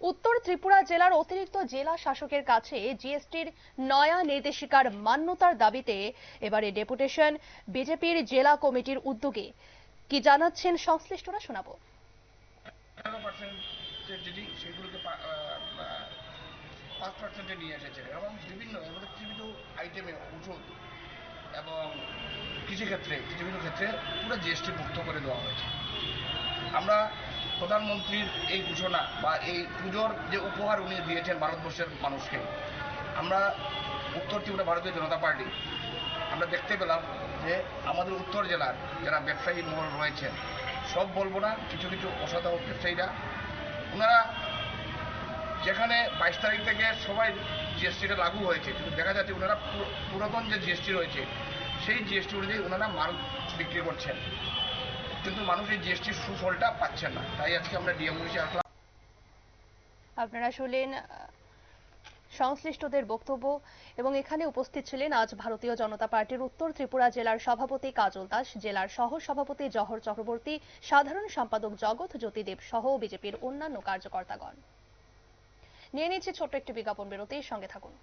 উত্তর ত্রিপুরা জেলার অতিরিক্ত জেলা শাসকের কাছে জিএসটির নয়া নির্দেশিকার মান্যতার দাবিতে এবারে ডেপুটেশন বিজেপির জেলা কমিটির উদ্যোগে। কি জানাচ্ছেন সংশ্লিষ্টরা শোনাবো। এবং বিভিন্ন কৃষিক্ষেত্রে কিছু ক্ষেত্রে পুরো জিএসটি মুক্ত করে দেওয়া হয়েছে। আমরা প্রধানমন্ত্রীর এই ঘোষণা বা এই পুজোর যে উপহার উনি দিয়েছেন ভারতবর্ষের মানুষকে, আমরা উত্তর ত্রিপুরা ভারতীয় জনতা পার্টি, আমরা দেখতে পেলাম যে আমাদের উত্তর জেলার যারা ব্যবসায়ী মহল রয়েছেন সব বলব না, কিছু কিছু অসাধারণ ব্যবসায়ীরা। ওনারা যেখানে বাইশ তারিখ থেকে সবাই জিএসটিটা লাগু হয়েছে, কিন্তু দেখা যাচ্ছে ওনারা পুর- পুরাতন যে জিএসটি রয়েছে, সেই জিএসটি অনুযায়ী ওনারা মাল বিক্রি করছেন। কিন্তু মানুষ এই জিএসটির সুফলটা পাচ্ছেন না। তাই আজকে আমরা ডিএম অফিসে আসলাম। আপনারা শুনলেন সংশ্লিষ্টদের বক্তব্য এবং এখানে উপস্থিত ছিলেন আজ ভারতীয় জনতা পার্টির উত্তর ত্রিপুরা জেলার সভাপতি কাজল দাস, জেলার সহ সভাপতি জহর চক্রবর্তী, সাধারণ সম্পাদক জগৎ জ্যোতিদেব সহ বিজেপির অন্যান্য কার্যকর্তাগণ। নিয়ে নিচ্ছে ছোট্ট একটি বিজ্ঞাপন বিরতির সঙ্গে থাকুন।